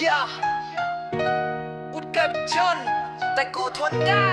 อย่ากูเกิดจนแต่กูทนได้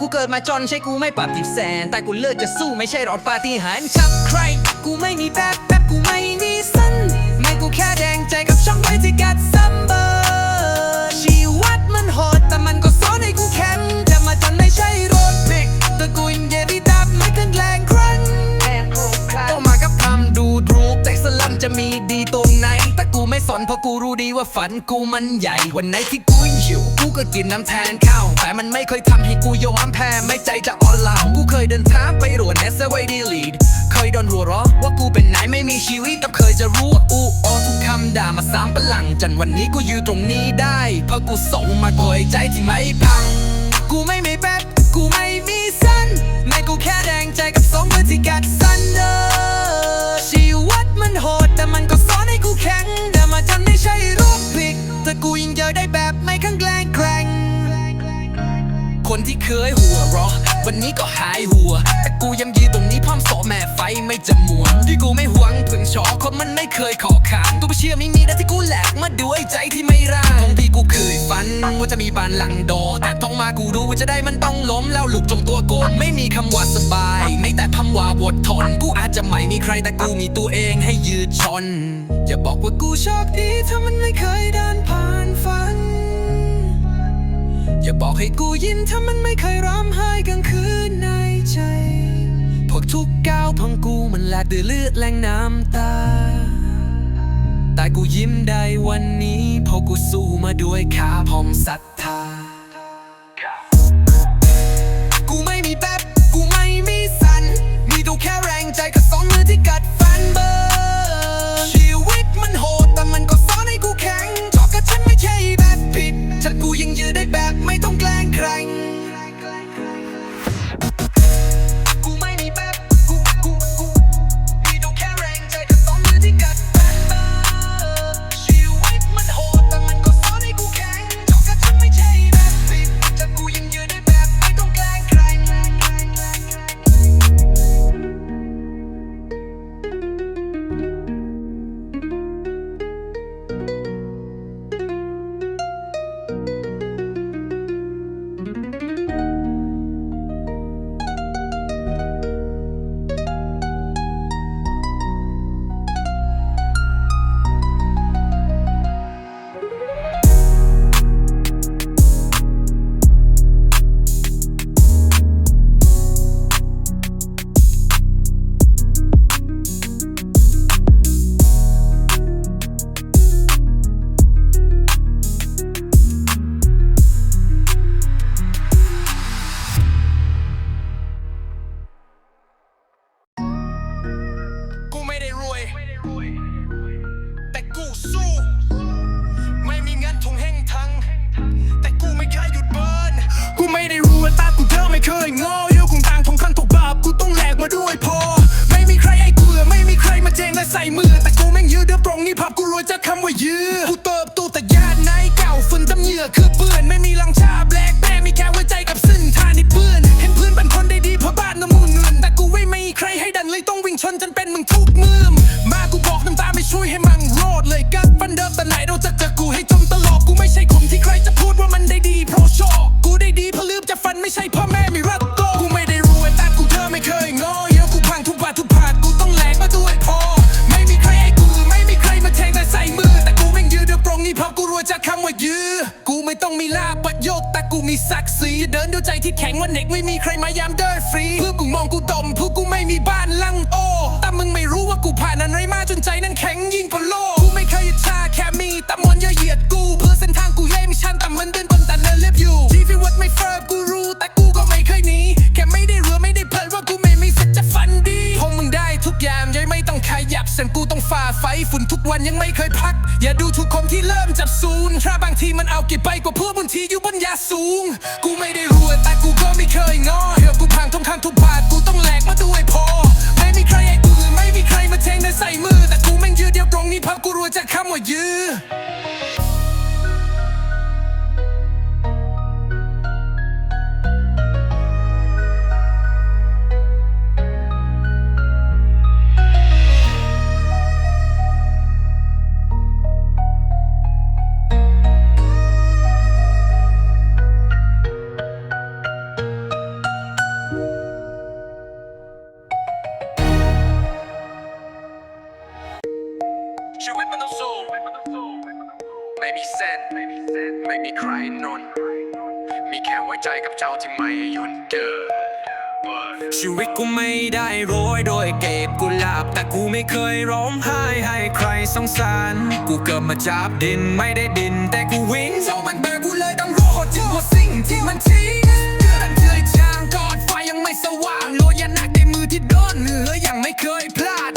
กูเกิดมาจนใช่กูไม่ปรับทิบแสน แต่กูเลือกจะสู้ไม่ใช่รอดปาฏิหาริย์ชับใคร กูไม่มีแบบแบบกูไม่มีสั้นไม่กูแค่แดงใจกับช่องไว้ที่กัดซัมเบอร์ชีวิตมันโหดแต่มันก็สอนให้กูแข็งแต่มาจนไม่ใช่รถบิ๊กแต่กูยังเย็นที่ดับไม่เคยแรงครั้งแอนโครครัต้องมากับคำดูถูกแต่สลัมจะมีดีตรงไหนแต่กูไม่ สนเพราะกูรู้ดีว่าฝันกูมันใหญ่ วันไหนที่กูหิวกูก็กินน้ำแทนข้าวแต่มันไม่เคยทำให้กูยอมแพ้ไม่ใจจะอ่อนล้ากูเคยเดินทางไปรวนเนสไว้ดีลีดเคยโดนหัวเราะว่ากูเป็นนายไม่มีชีวิตแต่เคยจะรู้ว่าอูออทุกคำด่ามาสามพลังจนวันนี้กูอยู่ตรงนี้ได้ เพราะกูส่งมาโดยใจที่ไม่พัง กูไม่มีแบกูไม่มีสั้นไม่กูแค่แดงใจกับสองมือที่กัดสันเดอร์ชีวิตมันโหดแต่มันก็สอน กูแข็งแต่มาจนไม่ใช่รูปผิดแต่กูยิงเจอได้แบบไม่ข้างแกล้งแกลงคนที่เคยหัวเราะ วันนี้ก็หายหัว แต่กูยังยืนตรงนี้พร้อมสอแม่ไฟไม่จำมวนที่กูไม่หวังพึ่งชอคนมันไม่เคยขอขานตัวไปเชื่อไม่มีนะที่กูแหลกมาด้วยใจที่ไม่ร่างตรงที่กูเคยฝันว่าจะมีบ้านหลังโด แต่ต้องมากูรู้ว่าจะได้มันต้องล้มแล้วหลุดจงตัวโกนไม่มีคำว่าสบายไม่แต่คำว่าอดทนกูอาจจะไม่มีใครแต่กูมีตัวเองให้ยืดชนอย่าบอกว่ากูโชคดีถ้ามันไม่เคยเดินผ่านฝัน อย่าบอกให้กูยินถ้ามันไม่เคยร้องไห้กลางคืนในใจ พวกทุกก้าวของกูมันแลกด้วยเลือดแรงน้ำตา แต่กูยิ้มได้วันนี้เพราะกูสู้มาด้วยขาพอมศรัทธา ม่มีใครมายามเดินฟรีเพื่อกูมองกูดมเพื่อกูไม่มีบ้านลังโอแต่มึงไม่รู้ว่ากูผ่านอะไรมาจนใจนั้นแข็งยิ่งกว่าโลกกูไม่เคยชาแค่มีแต่มวลเยอะเหยียดกูเพื่อเส้นทางกูเย่ไม่ชันแต่มันเดินบนแต่เนินเล็บอยู่ชีวิตวัดไม่เฟิร์กูรู้แต่กูก็ไม่เคยหนีแค่ไม่ได้เรือไม่ได้เพลินว่ากูไม่มีสิทธิ์จะฝันดีพงมึงได้ทุกอย่าง อยันกูต้องฝ่าไฟฝุ่นทุกวันยังไม่เคยพัก อย่าดูทุกคนที่เริ่มจับศูนย์ถ้าบางทีมันเอาเก็บไปกว่าพวกบนทีอยู่บนยาสูง กูไม่ได้รวยแต่กูก็ไม่เคยงอเดี๋ยวกูพังทุกคำทุกบาทกูต้องแหลกมาด้วยพอ ไม่มีใครไอ้กูไม่มีใครมาเทงในใส่มือ แต่กูแม่งยืดเดียวตรงนี้เพราะกูรวยจากคำว่ายื้อ วิตกูไม่ได้โรยโดยเก็บกุหลาบ แต่กูไม่เคยร้องไห้ให้ใครสงสาร กูเกิดมาจับดินไม่ได้ดิน แต่กูวิ่งโซมันเบกกูเลยต้องรอดถึงว่าสิ่งที่มันทิ้งเดือดเดือดจางกอดไฟยังไม่สว่างโลยานักในมือที่โดนเหนือยังไม่เคยพลาด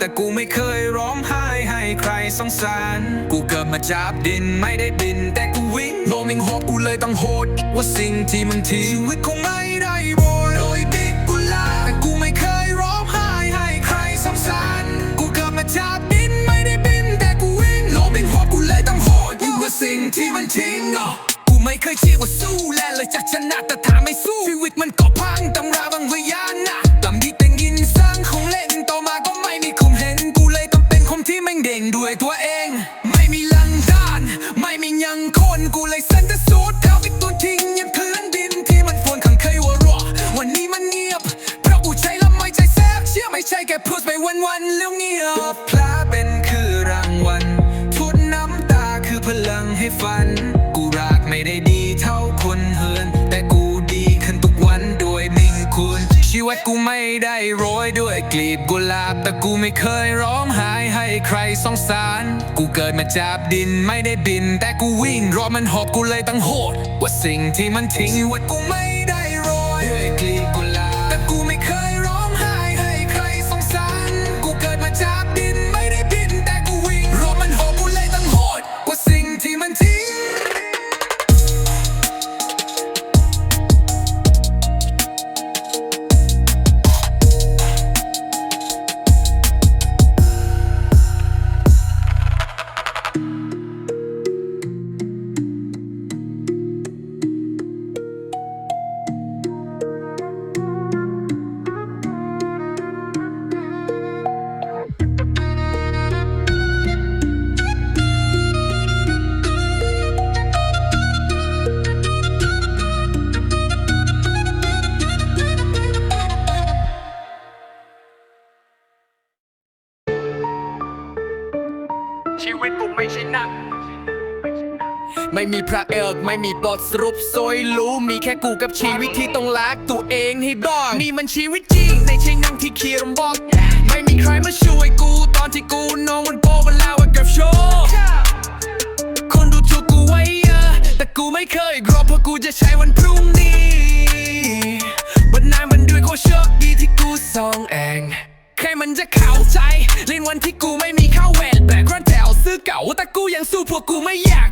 แต่กูไม่เคยร้องไห้ให้ใครสงสาร กูเกิดมาจับดินไม่ได้บิน แต่กูวิ่งโลมิงหอบกูเลยต้องโหดว่าสิ่งที่มึงทิ้งชีวิตคงไม่ได้โบยโดยดีกุหลาแต่กูไม่เคยร้องไห้ให้ใครสงสาร กูเกิดมาจับดินไม่ได้บิน แต่กูวิ่งโลมิงหอบกูเลยต้องโหดว่าสิ่งที่มันทิ้งอะกูไม่เคยเชื่อว่าสู้และเลยจากชนะแต่ วันแล้วเงียบพลาเป็นคือรางวัลทุนน้ำตาคือพลังให้ฝัน กูรักไม่ได้ดีเท่าคนเฮินแต่กูดีขึ้นทุกวันโดยมิ่งคุณ ชีวิตกูไม่ได้โรยด้วยกลีบกุหลาบ แต่กูไม่เคยร้องไห้ให้ใครสงสาร กูเกิดมาจับดินไม่ได้บิน แต่กูวิ่งรอมันหอบกูเลยตั้งโหด ว่าสิ่งที่มันทิ้งชีวิตกูไม่ ไม่มีพระเอกไม่มีบทสรุปโซยรู้มีแค่กูกับชีวิตที่ต้องรักตัวเองให้บ้างนี่มันชีวิตจริงไม่ใช่นั่งที่เขียนบอกไม่มีใครมาช่วยกูตอนที่กูนอนบนโปบนลาวกับโชว์คนดูถูกกูไว้เยอะแต่กูไม่เคยกรอเพราะกูจะใช้วันพรุ่งนี้บันนายมันด้วยโคโชคดีที่กูส่องเองใครมันจะเข้าใจเล่นวันที่กูไม่มีข้าวแหวนแบกครอนแถวซื้อเก่าแต่กูยังสู้พวกกูไม่อยาก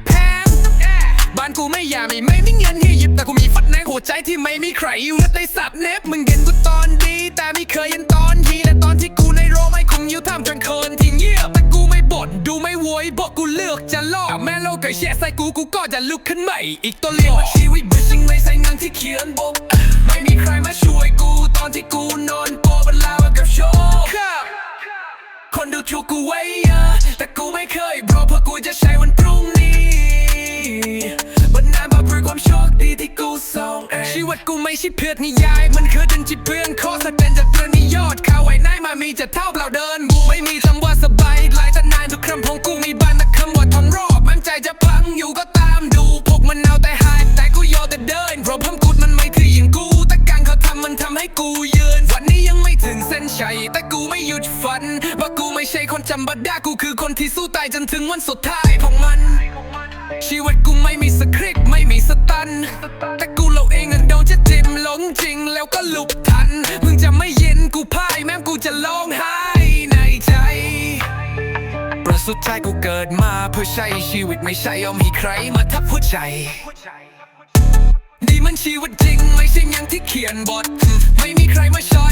แพ้บ้าไม่ไม่มีเงินให้หยิบแต่กูมีฟัดในหัวใจที่ไม่มีใครอยู่และได้สับเน็บมึงเห็นกูตอนดี แต่ไม่เคยเห็นตอนทีและตอนที่กูในโรไม่คงอยู่ท่ามกลางคนที่เงียบแต่กูไม่บ่นดูไม่โวยบอกกูเลือกจะลอกแม่โลกเกิดแช่ใส่กูกูก็จะลุกขึ้นใหม่อีกตัวเลี้ยงชีวิตมันจริงไม่ใช่เงินที่เขียนบกไม่มีใครมาช่วยกูตอนที่กูนอนโปะบนลาวกับโชว์คนดูถูกกูไว้เยอะแต่กูไม่เคยบอเพราะกูจะใช้วัน ความโชคดีที่กูส่งเองชีวิตกูไม่ใช่เพื่อนนิยาย มันคือดันจิตเพื่อนโคสเป็นจากเรื่องนิยอดข่าวไว้นายมามีจะเท่าเปล่าเดินกูไม่มีคำว่าสบายหลายแต่นานทุกคำของกูมีบานแต่คำว่าทนรอบมันใจจะพังอยู่ก็ตามดูพวกมันเอาแต่หายแต่กูยอมแต่เดินเพราะพัมกูดมันไม่คืออย่างกูแต่การเขาทำมันทำให้กูยืน วันนี้ยังไม่ถึงเส้นชัยแต่กูไม่หยุดฝันว่ากูไม่ใช่คนจำบัดดากูคือคนที่สู้ตายจนถึงวันสุดท้ายของมัน ชีวิตกูไม่มีสคริปต์ไม่มีสตัน แต่กูเราเองนั้นโดนจะจิ้มหลงจริงแล้วก็หลุบทัน มึงจะไม่เย็นกูพ่ายแม้กูจะร้องไห้ในใจ ประสุดท้ายกูเกิดมาเพื่อใช้ชีวิตไม่ใช่ยอมให้ใครมาทับหัวใจนี่มันชีวิตจริง ไม่ใช่อย่างที่เขียนบท ไม่มีใครมาช่ว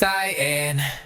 แ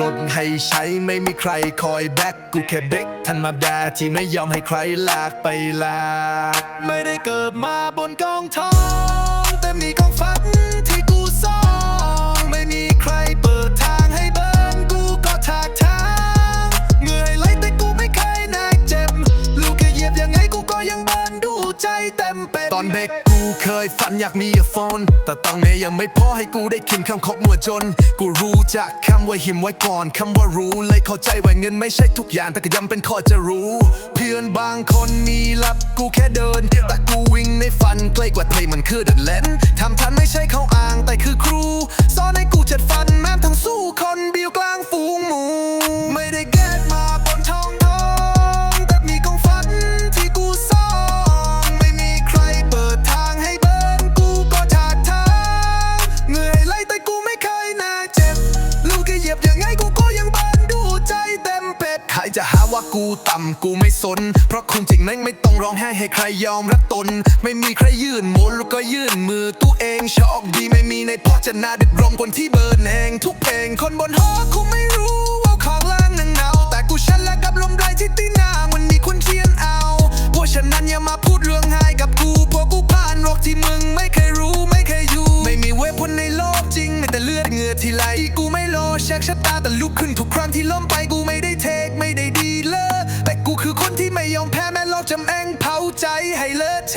รถให้ใช้ไม่มีใครคอยแบกกูแค่เด็กธรรมดาที่ไม่ยอมให้ใครลากไปลากไม่ได้เกิดมาบนกองทองแต่มีกองฝันที่กูซ่องไม่มีใครเปิดทางให้เบิร์นกูก็ถากทางเหนื่อยไหลแต่กูไม่เคยนายเจ็บ ลูกแค่เหยียบยังไงกูก็ยังเบิร์นดูใจเต็มเป็นตอนเด็ก กูเคยฝันอยากมีโฟอนแต่ตังเนยังไม่พอให้กูได้กินคำคบมัวจน กูรู้จักคำว่าหิมไว้ก่อนคำว่ารู้เลยเข้าใจว่าเงินไม่ใช่ทุกอย่างแต่ก็ยังเป็นข้อจะรู้ เพื่อนบางคนมีลับกูแค่เดิน แต่กูวิ่งในฝันใกล้กว่าเพลงมันคือเดินเล่นทำทันไม่ใช่เขาอ้างแต่คือครู ต่ำกูไม่สน เพราะคงจริงนั้นไม่ต้องร้องไห้ให้ใครยอมรับตน ไม่มีใครยื่นมนแล้วก็ยื่นมือตัวเองโชคดีไม่มีในพจนาดิบรมคนที่เบิร์นเองทุกเพลงคนบนหอคงไม่รู้ว่าของล่างนังหนาวแต่กูฉันและกับลมไรที่ตีน้ามันมีคนเทียนเอาเพราะฉะนั้นอย่ามาพูดเรื่องไห้กับกูเพราะกูผ่านโรคที่มึงไม่เคยรู้ไม่เคยอยู่ไม่มีเวทพ้นในโลกจริงไม่แต่เลือดเหงื่อที่ไหลกูไม่โลเช็คชะตาแต่ลุกขึ้นทุกครั้งที่ล้มไปกูไม่ได้เทคไม่ได้ดีเลอแต่กูคือคนที่ ไม่ยอมแพ้แม้โลกจำแองเผาใจให้เลอะเท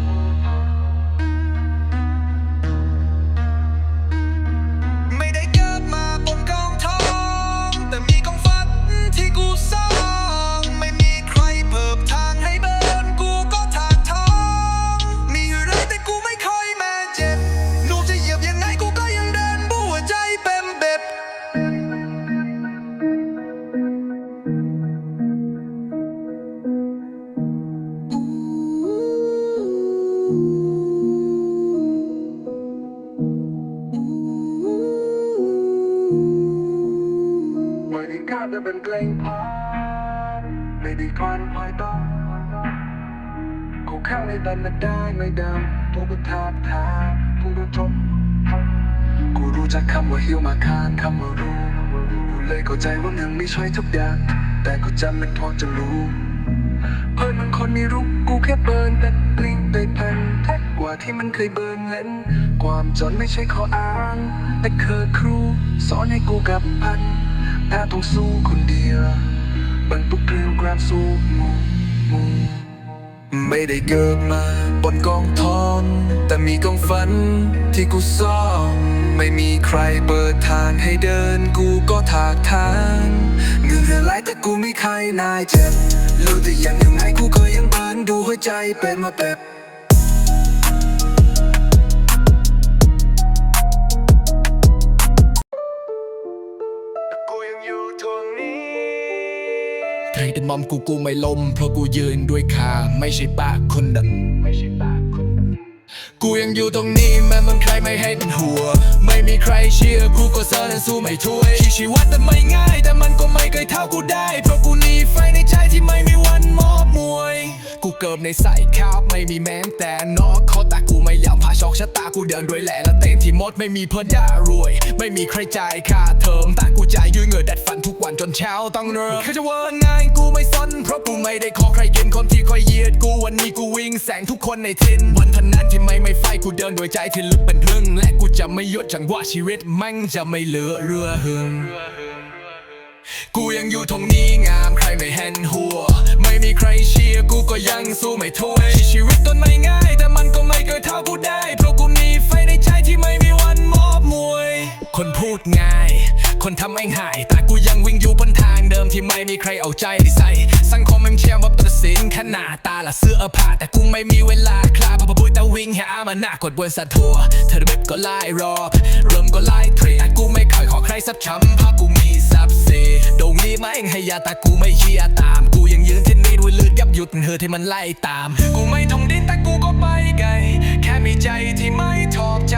กล้าจะเป็นเกรงพอไม่ได้ควันพอยต้องกูเข้าในดันและได้ไม่เดิมพวกกูทาทางพวกกูจบกูรู้จักคำว่าหิวมาคานคำว่ารู้กูเลยเข้าใจว่ายังไม่ช่วยทุกอย่าง แต่กูจำมันพอจะรู้เพิ่นมันคนมีรุกกูแค่เบิร์นแต่กลิ้งไปพันแท็กกว่าที่มันเคยเบิร์นเล่น ความจนไม่ใช่ข้ออ้าง แต่เคยครู สอนให้กูกับพัน แพ้ต้องสู้คนเดียวบิ่งปุ๊บเกลียวกราบสู้มูมูไม่ได้เกิดมาบนกองทองแต่มีกองฝันที่กูซ่องไม่มีใครเปิดทางให้เดินกูก็ถากทางเงื่อนไหลแต่กูไม่เคยนายเจ็บรู้แต่ยังยังไงกูก็ยังเบิร์นดูหัวใจเป็นมาแบบ ใครเป็นมอมกูกูไม่ล้มเพราะกูยืนด้วยขาไม่ใช่ปากคนดันไม่ใช่ปากคนกูยังอยู่ตรงนี้แม้มันใครไม่ให้เป็นหัว ไม่มีใครเชียร์กูก็เซอร์นั้นสู้ไม่ถ้วยชีวิตแต่ไม่ง่าย แต่มันก็ไม่เคยเท่ากูได้ เพราะกูหนีไฟในใจที่ไม่มีวันมอบ กูเกิดในใส่ข้าวไม่มีแม้แต่นอกเขาต่กูไม่ยอมผ่าช็อกชะตากูเดินด้วยแหล่และเต้นที่มดไม่มีเพื่อนด่ารวย ไม่มีใครจ่ายค่าเทอมแต่กูจ่ายยืนเงื่อแดดฟันทุกวันจนเช้าต้องเริ่มคือจะเว่าง่ายกูไม่สนเพราะกูไม่ได้ขอใครกินคนที่คอยเยียดกูวันนี้กูวิ่งแสงทุกคนในทินวันพนันที่ไม่ไม่ไฟกูเดินด้วยใจที่ลึกเป็นพึ่งและกูจะไม่ยุดจังหวะชีวิตแม่งจะไม่เหลือเรือหึงกูยังอยู่ตรงนี้งามใครไม่เห็นหัว ไม่มีใครเชียร์กูก็ยังสู้ไม่ถ้วยชีวิตต้นไม่ง่าย แต่มันก็ไม่เคยเท่ากูได้ เพราะกูมีไฟในใจที่ไม่มีวันมอบมวย คนพูดง่าย คนทำแม่งหาย แต่กูยังวิ่งอยู่บนทางเดิมที่ไม่มีใครเอาใจใส่ สังคมแม่งเชื่อว่าตัดสินแค่หน้าตาละเสื้อผ้าแต่กูไม่มีเวลาคลาพอปุ้ยแต่วิ่งหามาหน้ากดบนสะทัวเธอเว็บก็ไล่รอบเริ่มก็ไล่เทรดแต่กูไม่ รสับช้ำเพราะกูมีทรัพย์สิโด่งนี้ไม่ให้ยาแต่กูไม่เชียตาม กูยังยืนที่นี่ด้วยเลือดยับหยุดเธอที่มันไล่ตาม กูไม่ทงดินแต่กูก็ไปไกล แค่มีใจที่ไม่ทอบใจ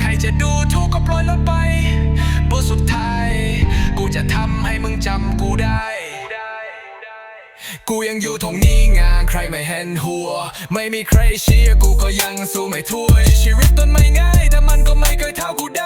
ใครจะดูถูกก็ปล่อยล้วไปบทสุดท้าย กูจะทำให้มึงจำกูได้กูยังอยู่ตรงนี้งานใครไม่เห็นหัว ไม่มีใครเชียร์กูก็ยังสู้ไม่ถ้วยชีวิตมันไม่ง่ายแต่มันก็ไม่เคยเท่ากูได้